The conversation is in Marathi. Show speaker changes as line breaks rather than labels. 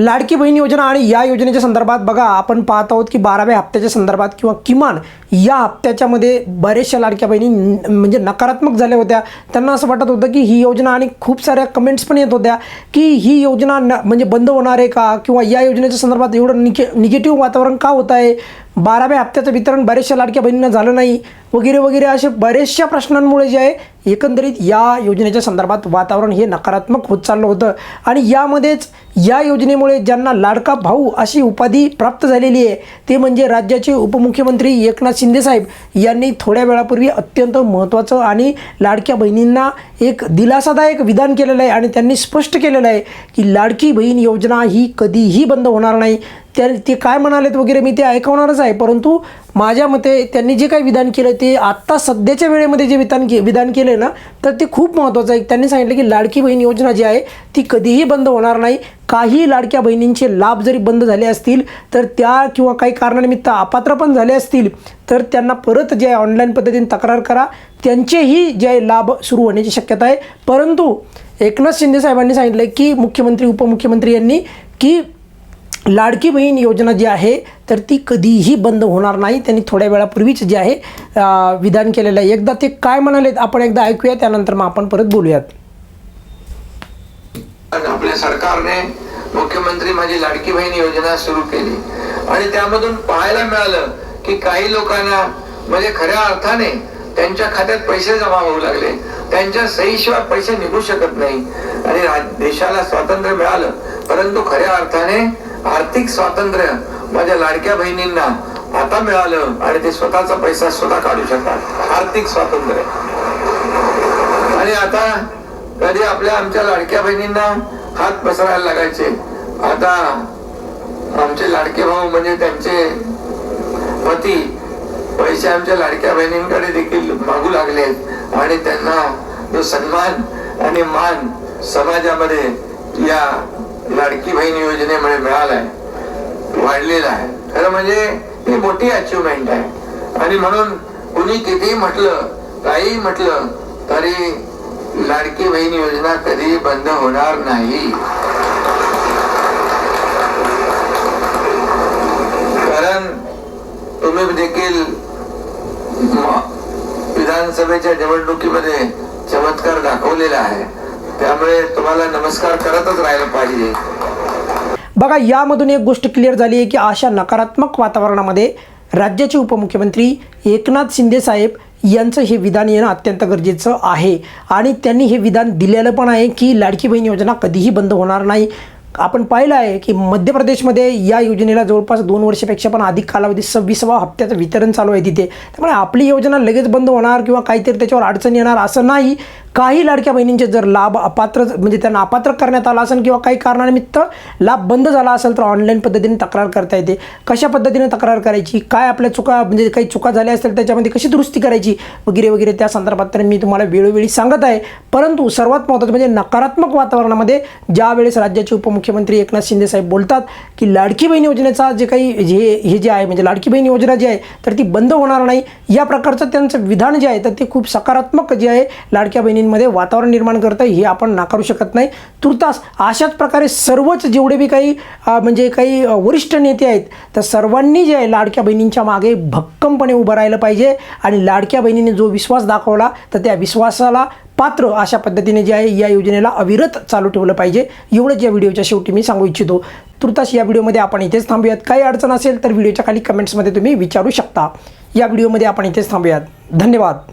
लाडकी बहीण योजना आणि या योजनेच्या संदर्भात बघा आपण पाहत आहोत की बाराव्या हप्त्याच्या संदर्भात किंवा किमान या हप्त्याच्यामध्ये बऱ्याचशा लाडक्या बहिणी म्हणजे नकारात्मक झाल्या होत्या. त्यांना असं वाटत होतं की ही योजना आणि खूप साऱ्या कमेंट्स पण येत होत्या की ही योजना न म्हणजे बंद होणार आहे का? किंवा या योजनेच्या संदर्भात एवढं निगे निगेटिव्ह वातावरण का होत आहे? बाराव्या हप्त्याचं वितरण बऱ्याचशा लाडक्या बहिणींना झालं नाही. वगैरे वगैरे असे बऱ्याचशा प्रश्नांमुळे जे आहे एकंदरीत या योजनेच्या संदर्भात वातावरण हे नकारात्मक होत चाललं होतं. आणि यामध्येच या योजनेमुळे ज्यांना लाडका भाऊ अशी उपाधी प्राप्त झालेली आहे ते म्हणजे राज्याचे उपमुख्यमंत्री एकनाथ शिंदेसाहेब यांनी थोड्या वेळापूर्वी अत्यंत महत्त्वाचं आणि लाडक्या बहिणींना एक दिलासादायक विधान केलेलं आहे. आणि त्यांनी स्पष्ट केलेलं आहे की लाडकी बहीण योजना ही कधीही बंद होणार नाही. त्या ते काय म्हणालेत वगैरे मी ते ऐकवणारच आहे. परंतु माझ्या मते त्यांनी जे काही विधान केलं ते आत्ता सध्याच्या वेळेमध्ये जे विधान के विधान केले ना तर ते खूप महत्त्वाचं आहे. त्यांनी सांगितलं की लाडकी बहीण योजना जी आहे ती कधीही बंद होणार नाही. काही लाडक्या बहिणींचे लाभ जरी बंद झाले असतील तर त्या किंवा काही कारणानिमित्त अपात्र पण झाले असतील तर त्यांना परत जे ऑनलाईन पद्धतीने तक्रार करा. त्यांचेही जे आहे लाभ सुरू होण्याची शक्यता आहे. परंतु एकनाथ शिंदे साहेबांनी सांगितलं की मुख्यमंत्री उपमुख्यमंत्री यांनी की लाडकी बहीण योजना जी आहे तर ती कधीही बंद होणार नाही. त्यांनी थोड्या वेळापूर्वीच जे आहे विधान केलेलं आहे. एकदा ते काय म्हणालेत आपण एकदा ऐकूया त्यानंतर मग आपण परत बोलूयात.
आपल्या सरकारने मुख्यमंत्री माझी लाडकी बहीण योजना सुरू केली. आणि त्यामधून पाहायला मिळालं की काही लोकांना म्हणजे खऱ्या अर्थाने त्यांच्या खात्यात पैसे जमा होऊ लागले. त्यांच्या सहीशिवाय पैसे निघू शकत नाही. आणि देशाला स्वातंत्र्य मिळालं. परंतु खऱ्या अर्थाने आर्थिक स्वातंत्र्य माझ्या लाडक्या बहिणींना आता मिळालं आणि ते स्वतःचा पैसा स्वतः काढू शकतात. आर्थिक स्वातंत्र्य. आणि आता कधी आपल्या आमच्या लाडक्या बहिणींना हात पसरायला लागायचे? आता आमचे लाडके भाऊ म्हणजे त्यांचे पती पैसे आमच्या लाडक्या बहिणींकडे देखील मागू लागले आणि त्यांना जो सन्मान आणि मान समाजामध्ये या लाडकी बहीण योजनेमुळे मिळालाय वाढलेला आहे. खरं म्हणजे ही मोठी अचिव्हमेंट आहे. आणि म्हणून कुणी कितीही म्हटलं काही म्हटलं तरी लाडकी बहीण योजना कधी बंद होणार नाही. कारण तुम्ही देखील विधानसभेच्या निवडणुकीमध्ये चमत्कार दाखवलेला आहे. त्यामुळे तुम्हाला नमस्कार करतच राहिलं पाहिजे.
बघा यामधून एक गोष्ट क्लिअर झाली आहे की अशा नकारात्मक वातावरणामध्ये राज्याचे उपमुख्यमंत्री एकनाथ शिंदे साहेब यांचं हे विधान येणं अत्यंत गरजेचं आहे. आणि त्यांनी हे विधान दिलेलं पण आहे की लाडकी बहीण योजना कधीही बंद होणार नाही. आपण पाहिलं आहे की मध्य प्रदेशमध्ये या योजनेला जवळपास दोन वर्षापेक्षा पण अधिक कालावधी सव्वीसवा हप्त्याचं वितरण चालू आहे तिथे. त्यामुळे आपली योजना लगेच बंद होणार किंवा काहीतरी त्याच्यावर अडचण येणार असं नाही. काही लाडक्या बहिणींचे जर लाभ अपात्र म्हणजे त्यांना अपात्र करण्यात आला असेल किंवा काही कारणानिमित्त लाभ बंद झाला असेल तर ऑनलाईन पद्धतीने तक्रार करता येते. कशा पद्धतीने तक्रार करायची? काय आपल्या चुका म्हणजे काही चुका झाल्या असतील त्याच्यामध्ये कशी दुरुस्ती करायची? वगैरे वगैरे त्या संदर्भात तर मी तुम्हाला वेळोवेळी सांगत आहे. परंतु सर्वात महत्त्वाचं म्हणजे नकारात्मक वातावरणामध्ये ज्या वेळेस राज्याचे उपमुख्यमंत्री एकनाथ शिंदे साहेब बोलतात की लाडकी बहीण योजनेचा जे काही हे हे जे आहे म्हणजे लाडकी बहीण योजना जी आहे तर ती बंद होणार नाही. या प्रकारचं त्यांचं विधान जे आहे तर ते खूप सकारात्मक जे आहे लाडक्या बहिणी बहिणींमध्ये वातावरण निर्माण करतं हे आपण नाकारू शकत नाही. तुर्तास अशाच प्रकारे सर्वच जेवढे बी काही म्हणजे काही वरिष्ठ नेते आहेत तर सर्वांनी जे आहे लाडक्या बहिणींच्या मागे भक्कमपणे उभं राहिलं पाहिजे आणि लाडक्या बहिणीने जो विश्वास दाखवला तर त्या विश्वासाला पात्र अशा पद्धतीने जे आहे या योजनेला अविरत चालू ठेवलं पाहिजे. एवढंच या व्हिडिओच्या शेवटी मी सांगू इच्छितो. तुर्तास या व्हिडिओमध्ये आपण इथेच थांबूयात. काही अडचण असेल तर व्हिडिओच्या खाली कमेंट्समध्ये तुम्ही विचारू शकता. या व्हिडिओमध्ये आपण इथेच थांबूयात. धन्यवाद.